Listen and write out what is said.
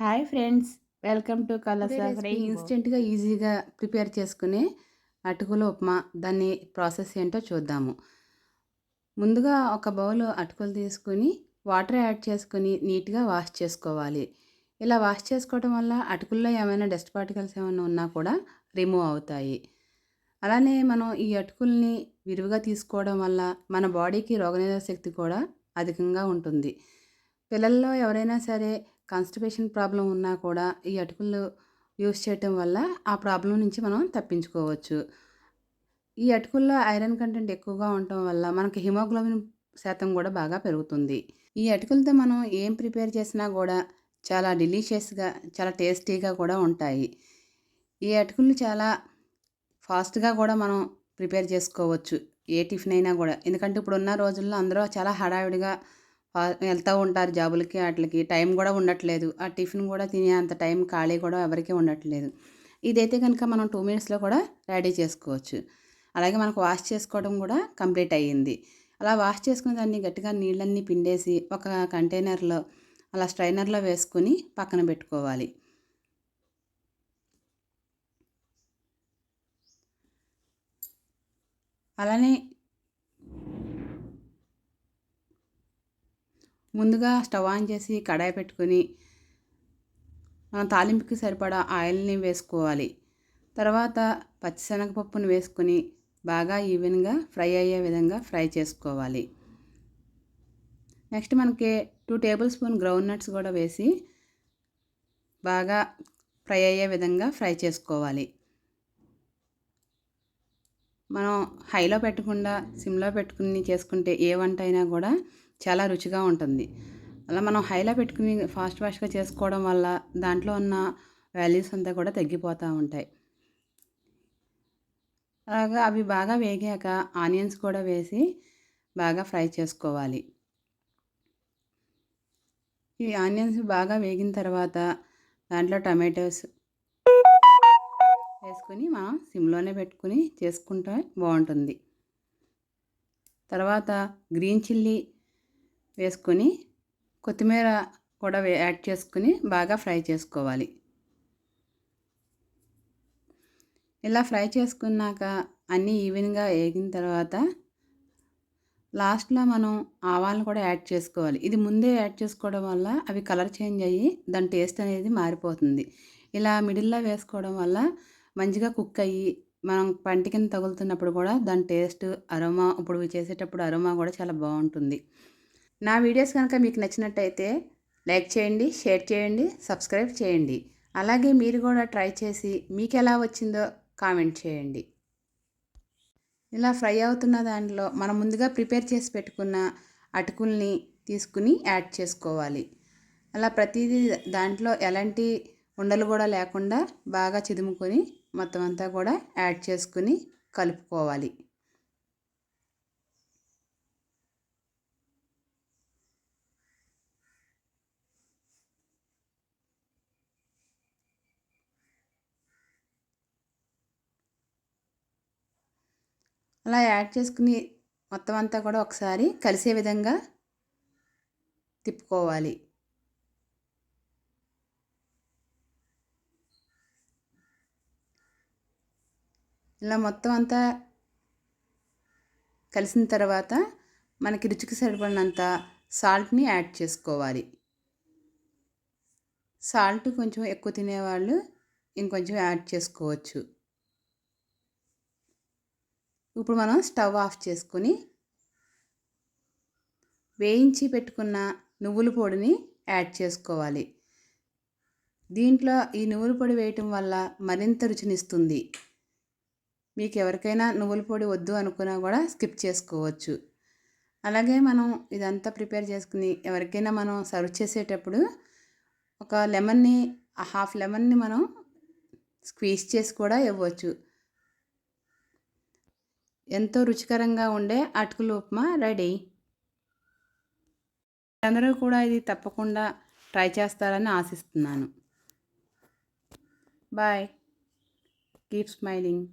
Hi friends welcome to Colours ఇన్స్టెంట్గా ఈజీగా prepare చేసుకునే అటుకుల ఉప్మా దాన్ని ప్రాసెస్ ఏంటో చూద్దాము. ముందుగా ఒక బౌల్ అటుకులు తీసుకుని వాటర్ యాడ్ చేసుకుని నీట్గా వాష్ చేసుకోవాలి. ఇలా వాష్ చేసుకోవడం వల్ల అటుకుల్లో ఏమైనా డస్ట్ పార్టికల్స్ ఏమైనా ఉన్నా కూడా రిమూవ్ అవుతాయి. అలానే మనం ఈ అటుకుల్ని విరివిగా తీసుకోవడం వల్ల మన బాడీకి రోగనిరోధక శక్తి కూడా అధికంగా ఉంటుంది. పిల్లల్లో ఎవరైనా సరే కాన్స్టిపేషన్ ప్రాబ్లం ఉన్నా కూడా ఈ అటుకులు యూస్ చేయటం వల్ల ఆ ప్రాబ్లం నుంచి మనం తప్పించుకోవచ్చు. ఈ అటుకుల్లో ఐరన్ కంటెంట్ ఎక్కువగా ఉండటం వల్ల మనకి హిమోగ్లోబిన్ శాతం కూడా బాగా పెరుగుతుంది. ఈ అటుకులతో మనం ఏం ప్రిపేర్ చేసినా కూడా చాలా డెలీషియస్గా చాలా టేస్టీగా కూడా ఉంటాయి. ఈ అటుకులు చాలా ఫాస్ట్గా కూడా మనం ప్రిపేర్ చేసుకోవచ్చు. ఏ టిఫిన్ అయినా కూడా. ఎందుకంటే ఇప్పుడున్న రోజుల్లో అందరూ చాలా హడావిడిగా వెళ్తూ ఉంటారు జాబులకి వాటికి టైం కూడా ఉండట్లేదు. ఆ టిఫిన్ కూడా తినే అంత టైం ఖాళీ కూడా ఎవరికీ ఉండట్లేదు. ఇదైతే కనుక మనం టూ మినిట్స్లో కూడా రెడీ చేసుకోవచ్చు. అలాగే మనకు వాష్ చేసుకోవడం కూడా కంప్లీట్ అయ్యింది. అలా వాష్ చేసుకున్న దాన్ని గట్టిగా నీళ్ళన్నీ పిండేసి ఒక కంటైనర్లో అలా స్ట్రైనర్లో వేసుకుని పక్కన పెట్టుకోవాలి. అలానే ముందుగా స్టవ్ ఆన్ చేసి కడాయి పెట్టుకొని మనం తాలింపుకి సరిపడా ఆయిల్ని వేసుకోవాలి. తర్వాత పచ్చిశనగపప్పుని వేసుకొని బాగా ఈవెన్గా ఫ్రై అయ్యే విధంగా ఫ్రై చేసుకోవాలి. నెక్స్ట్ మనకి two tablespoon groundnuts కూడా వేసి బాగా ఫ్రై అయ్యే విధంగా ఫ్రై చేసుకోవాలి. మనం హైలో పెట్టకుండా సిమ్లో పెట్టుకుని చేసుకుంటే ఏ వంట అయినా కూడా చాలా రుచిగా ఉంటుంది. అలా మనం హైలో పెట్టుకుని ఫాస్ట్ ఫాస్ట్గా చేసుకోవడం వల్ల దాంట్లో ఉన్న వాల్యూస్ అంతా కూడా తగ్గిపోతూ ఉంటాయి. అలాగా అవి బాగా వేగాక ఆనియన్స్ కూడా వేసి బాగా ఫ్రై చేసుకోవాలి. ఈ ఆనియన్స్ బాగా వేగిన తర్వాత దాంట్లో టమాటోస్ వేసుకొని మనం సిమ్లోనే పెట్టుకుని చేసుకుంటే బాగుంటుంది. తర్వాత గ్రీన్ చిల్లీ వేసుకొని కొత్తిమీర కూడా యాడ్ చేసుకుని బాగా ఫ్రై చేసుకోవాలి. ఇలా ఫ్రై చేసుకున్నాక అన్నీ ఈవెన్గా వేగిన తర్వాత లాస్ట్లో మనం ఆవాలను కూడా యాడ్ చేసుకోవాలి. ఇది ముందే యాడ్ చేసుకోవడం వల్ల అవి కలర్ చేంజ్ అయ్యి దాని టేస్ట్ అనేది మారిపోతుంది. ఇలా మిడిల్లో వేసుకోవడం వల్ల మంచిగా కుక్ అయ్యి మనం పంటి తగులుతున్నప్పుడు కూడా దాని టేస్ట్ అరోమా ఇప్పుడు చేసేటప్పుడు అరోమా కూడా చాలా బాగుంటుంది. నా వీడియోస్ కనుక మీకు నచ్చినట్టయితే లైక్ చేయండి షేర్ చేయండి సబ్స్క్రైబ్ చేయండి. అలాగే మీరు కూడా ట్రై చేసి మీకు ఎలా వచ్చిందో కామెంట్ చేయండి. ఇలా ఫ్రై అవుతున్న దాంట్లో మనం ముందుగా ప్రిపేర్ చేసి పెట్టుకున్న అటుకుల్ని తీసుకుని యాడ్ చేసుకోవాలి. అలా ప్రతిదీ దాంట్లో ఎలాంటి ఉండలు కూడా లేకుండా బాగా చిదుముకొని మొత్తం అంతా కూడా యాడ్ చేసుకుని కలుపుకోవాలి. అలా యాడ్ చేసుకుని మొత్తం అంతా కూడా ఒకసారి కలిసే విధంగా తిప్పుకోవాలి. ఇలా మొత్తం అంతా కలిసిన తర్వాత మనకి రుచికి సరిపడినంత సాల్ట్ని యాడ్ చేసుకోవాలి. సాల్ట్ కొంచెం ఎక్కువ తినేవాళ్ళు ఇంకొంచెం యాడ్ చేసుకోవచ్చు. ఇప్పుడు మనం స్టవ్ ఆఫ్ చేసుకొని వేయించి పెట్టుకున్న నువ్వుల పొడిని యాడ్ చేసుకోవాలి. దీంట్లో ఈ నువ్వుల పొడి వేయటం వల్ల మరింత రుచినిస్తుంది. మీకు ఎవరికైనా నువ్వుల పొడి వద్దు అనుకున్నా కూడా స్కిప్ చేసుకోవచ్చు. అలాగే మనం ఇదంతా ప్రిపేర్ చేసుకుని ఎవరికైనా మనం సర్వ్ చేసేటప్పుడు ఒక లెమన్ని హాఫ్ లెమన్ని మనం స్క్వీజ్ చేసి కూడా ఇవ్వచ్చు. ఎంతో రుచికరంగా ఉండే అటుకులు ఉప్మా రెడీ. అందరూ కూడా ఇది తప్పకుండా ట్రై చేస్తారని ఆశిస్తున్నాను. బాయ్. Keep smiling.